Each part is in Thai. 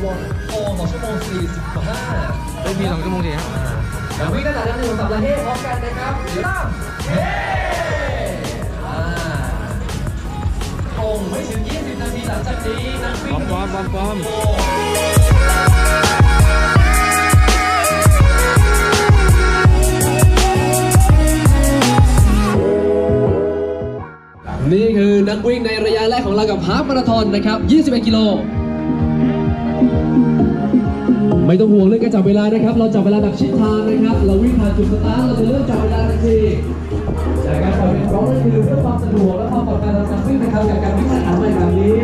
โอ้สองชั่วโมงสี่สิบห้าไม่มีสองชั่วโมงสี่ครับเดี๋ยววิ่งตั้งแต่หนึ่งสัปดามละเฮ้พร้อมกันนะครับเริ่มเฮ้อ่าคงไม่ถึง 20 นาทีหลังจากนี้นักวิ่ปงอมปอมปอมปอมโอ้นี่คือนักวิ่งในระยะแรกของเรากับฮาฟมาราธอนนะครับ 21 กิโล ไม่ต้องห่วงเรื่องการจับเวลานะครับ เราจับเวลาแบบชิดทางนะครับ เราวิ่งผ่านจุดสตาร์ทเราจะเริ่มจับเวลาทันทีจากการปล่อยเป็นร้องนั่นคือเพื่อความสะดวกและความปลอดภัยทางการวิ่งนะครับกับการวิ่งสนามใหม่แบบนี้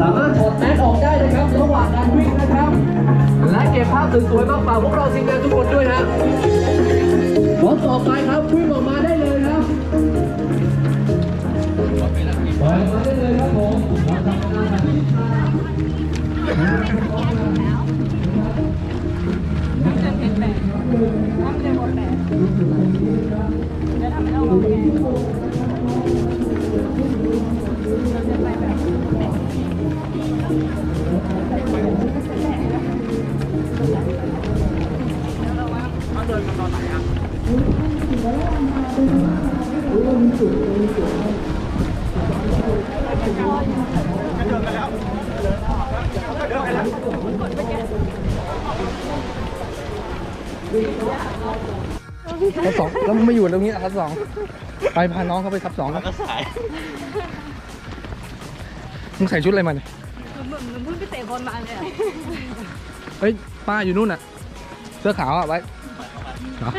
สามารถถอดแมสออกได้นะครับระหว่างการวิ่งนะครับ และเก็บภาพสวยๆมาฝากพวกเราทีมงานทุกคนด้วยฮะพร้อมต่อไปครับวิ่งออกมาได้ ทับสองแล้วมึงไม่อยู่ตรงนี้อะทับสองไปพาน้องเขาไปทับสองก็สายมึงใส่ชุดอะไรมาเนี่ยเหมือนเหมือนเพิ่งไปเตะบอลมาเลยอะเฮ้ยป้าอยู่นู่นอะ เสื้อขาวอะไว้เหรอ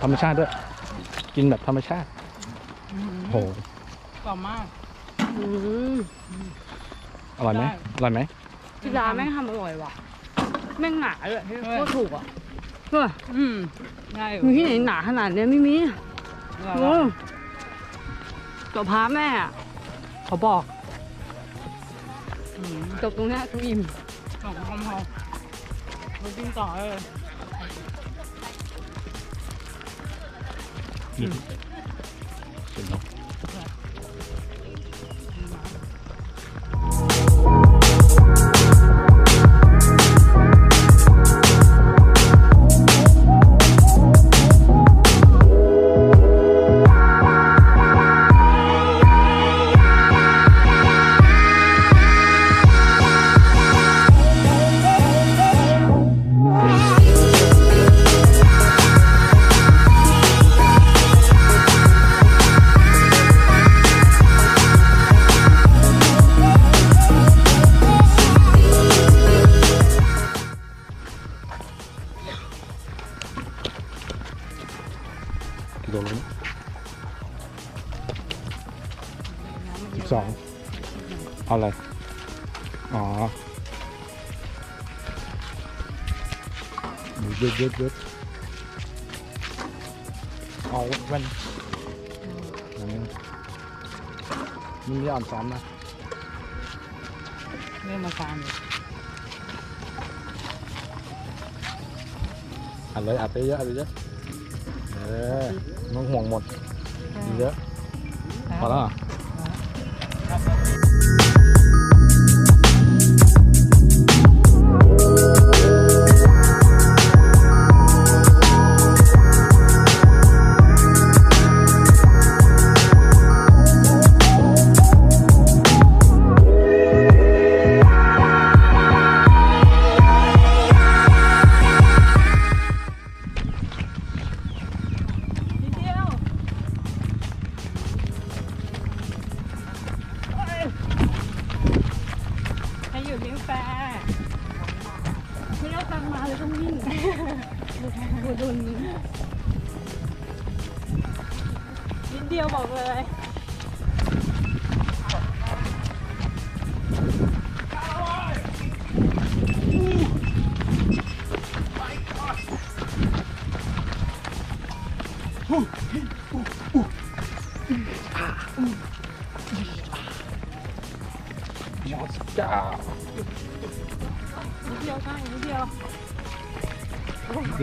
ธรรมธรรมชาติด้วย กินแบบธรรมชาติโอ้โหกรอบมากอร่อยไหมได้อร่อยไหมที่ร้านแม่งทำอร่อยว่ะ แม่งหนาด้วยโคตรถูกอะเอออืมง่ายมีที่ไหนหนาขนาดเนี้ยไม่มีโอ้ตัวพาแม่อะเขาบอกจบตรงเนี้ยทุกอิ่มสองคำพอไปกินต่อเลย เเอาอะไร อ๋อหมูเยอะเยอะเยอะเอาแว่นอย่างนี้มันมีอ่อนซ้อมนะเริ่มมาฟาร์มเลยอัดเลยอัดไปเยอะอัดไปเยอะเออน้องห่วงหมดมีเยอะพอแล้ว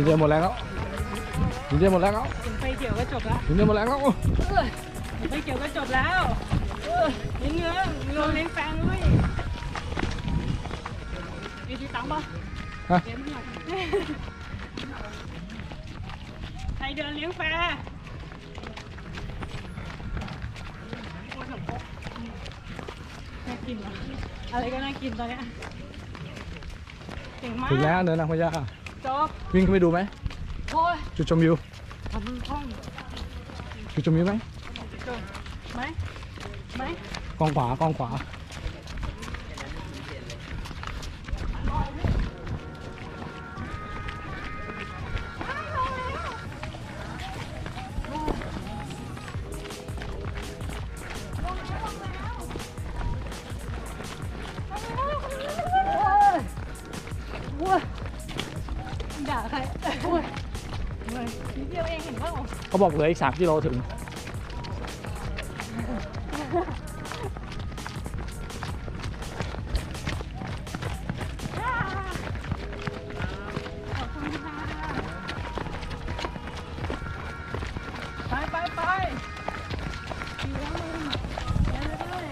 ดีเดียวหมดแรงแล้วดีเดียวหมดแรงแล้วถึงไฟเขียวก็จบแล้วดีเดียวหมดแรงแล้วเออถึงไฟเขียวก็จบแล้วเออยิงเงื้อเงื้อเลี้ยงแฟงด้วยมีที่ตังค์ปะฮะ เลี้ยงหน่อยใครเดินเลี้ยงแฟร์โอ้ยขนมครกน่ากินวะอะไรก็น่ากินตอนเนี้ยเก่งมากถึงแล้ว เนินนางพญาจบวิ่งขึ้นไปดูไหมโอ้ยจุดชมวิวทำห้องจุดชมวิวไหมจบไหมไหมกองขวากองขวา บอกเหลืออีกสามกิโลถึง ไปไปไปอยู่แล้วมึงไปเลยไปเลย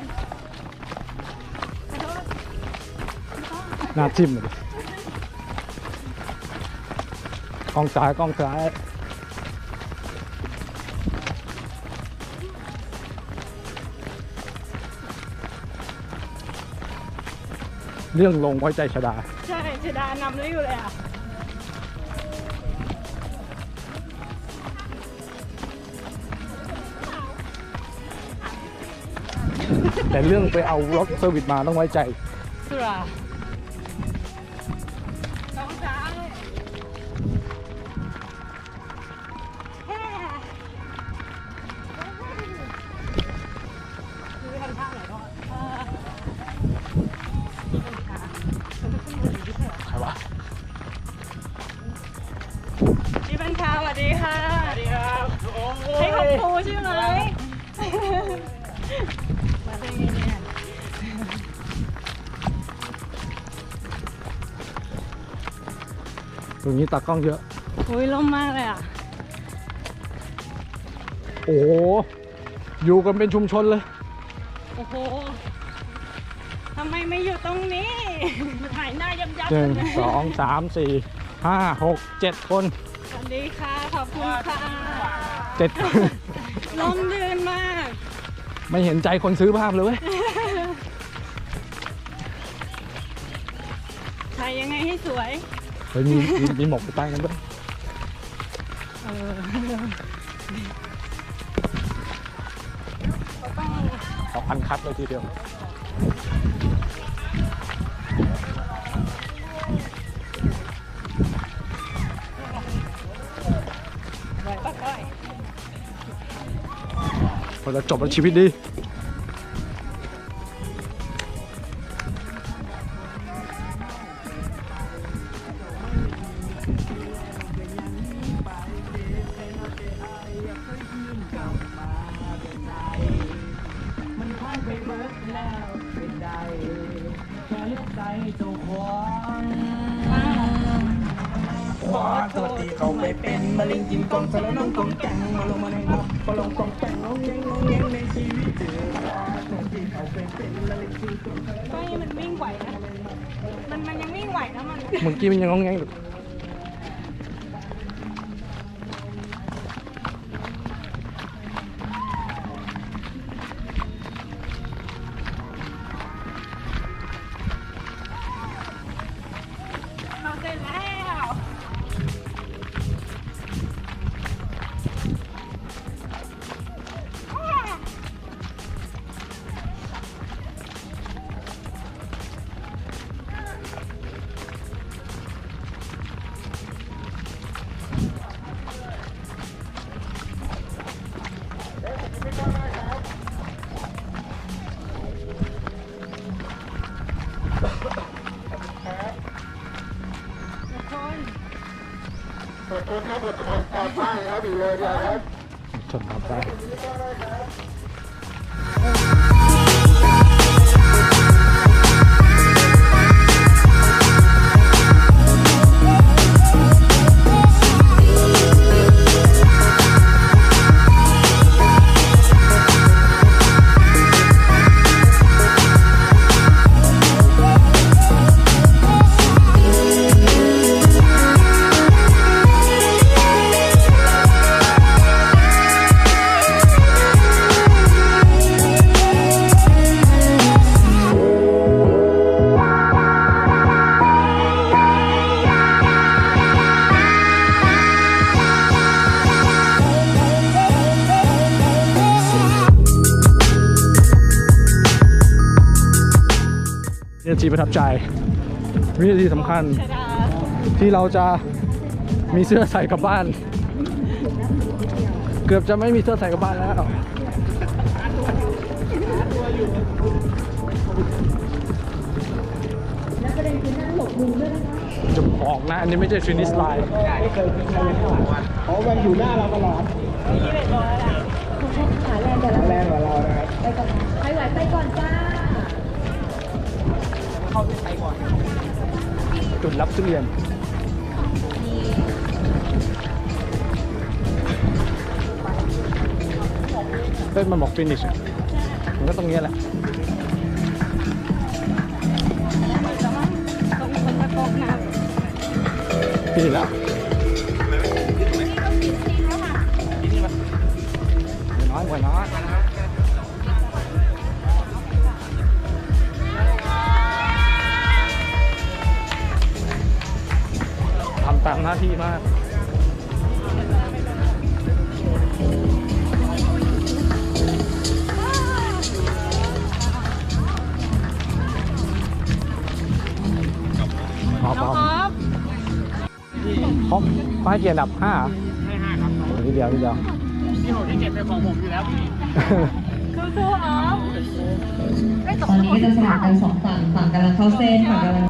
ขอโทษหน้าทิ่มเลยกองซ้ายกองซ้าย เรื่องลงไว้ใจชะดา ใช่เจดานำเลยอยู่เลยอะแต่เรื่องไปเอารถเซอร์วิสมาต้องไว้ใจสุร นี้ตากล้องเยอะอุ้ยล่มมากเลยอะ โอ้โห อยู่กันเป็นชุมชนเลย โอ้โหทำไมไม่อยู่ตรงนี้ มาถ่ายหน้ายับยับหนึ่งเลยสองสามสี่ห้าหกเจ็ดคนสวัสดีค่ะ ขอบคุณค่ะเจ็ดคนลมลื่นมาก ไม่เห็นใจคนซื้อภาพเลยเว้ยถ่ายยังไงให้สวย เฮ้ยมีมีมีหมกไปใต้กันด้วยเออเราต้องเอาพันคัดเลยทีเดียวไหวปะก้อยพอจะจบแล้วชีวิตดี ขอโทษที่เขาไม่เป็นมะเร็งกินกองสารน้องกองแกงมาลงมาในนกมาลงกองแกงน้องเงี้ยงน้องเงี้ยงในชีวิตเจอขอโทษที่เขาไม่เป็นมะเร็งกินกองสารน้อยมันวิ่งไหวนะ มันมันยังวิ่งไหวนะมัน เมื่อกี้มันยังงองแงงอยู่ ทุกค นาทีประทับใจวินาทีสำคัญ ที่เราจะมีเสื้อใส่กลับบ้าน เกือบจะไม่มีเสื้อใส่กลับบ้านแล้วจะบอกนะ อันนี้ไม่ใช่ฟินิสไลน์เพราะมันอยู่หน้าเราตลอดแรงกว่าเรานะครับใครไหวไปก่อนจ้า จุดรับทุเรียนเต้นมันบอกฟินิชมันก็ตรงเนี้ยแหละต้องคนตะกอกน้ฟินิชแล้ว พบป้ายเกียร์อันดับห้าให้ห้าครับทีเดียวทีเดียว ที่หกที่เจ็ดเป็นของผมอยู่แล้วพี่คือคืออ๋อไอ้ยตตกอนนี้ก็จะสลับกันสองฝั่งฝั่งกำลังเข้าเส้นฝั่งกำลัง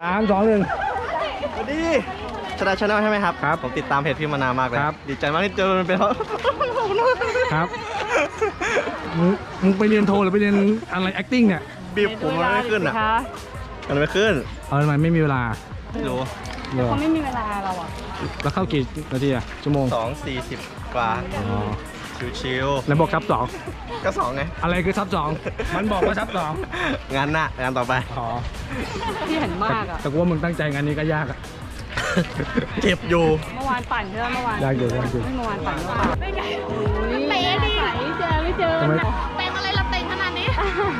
สามสองหนึ่งสวัสดี ชนะชาแนลใช่ไหมครับ ครับผมติดตามเพจพี่มานานมากเลย ครับ ดีใจมากที่เจอมันเป็นเพราะ ครับมึงมึงไปเรียนโทหรือไปเรียนอะไร acting เนี่ยบีบผมมันไม่ขึ้นอะคะมันไม่ขึ้นเอาทำไมไม่มีเวลาไม่รู้เดี๋ยวเขาไม่มีเวลาเราอะแล้วเข้ากี่นาทีอะชั่วโมงสองสี่สิบกว่า อ๋อชิวแล้วบอกซับสองๆ ก็สองไง อะไรคือซับสองมันบอกว่าซับสองงานหน้างานต่อไป อ๋อ ที่เห็นแต่มากอะ แต่กูว่ามึงตั้งใจงานนี้ก็ยากอะ เจ็บอยู่ เมื่อวานปั่นใช่ไหมเมื่อวานยากอยู่ยากอยู่ไม่เมื่อวานปั่นเมื่อวานไม่ไงเตะดิเจอไม่เจอทำไม เต็งอะไรเราเต็งขนาดนี้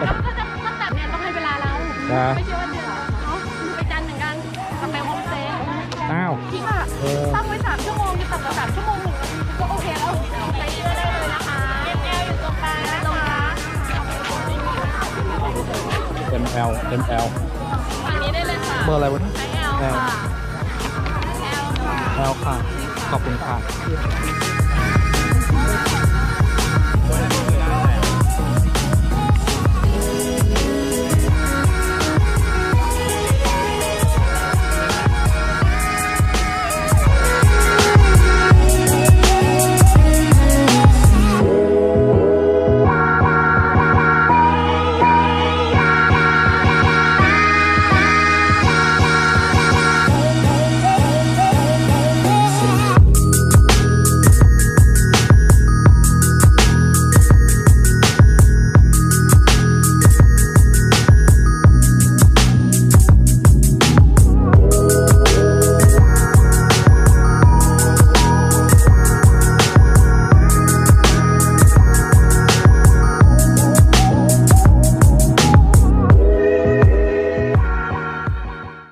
แล้วก็จะตั้งแต่เนี่ยต้องให้เวลาเรา นะไม่ใช่ว่าเดือนเนาะไปจันทร์เหมือนกันกลับไปโฮมสเตย์อ้าวจริงอะเออ ตั้งไว้สามชั่วโมงจะต่ำกว่าสามชั่วโมงก็โอเคแล้วไปเชื่อได้เลยนะคะเอ็มเอลอยู่ตรงกลางนะคะ ML ML ฝั่งนี้ได้เลยค่ะเบอร์อะไรวะใช้เอลค่ะเอลค่ะ L ค่ะขอบคุณค่ะ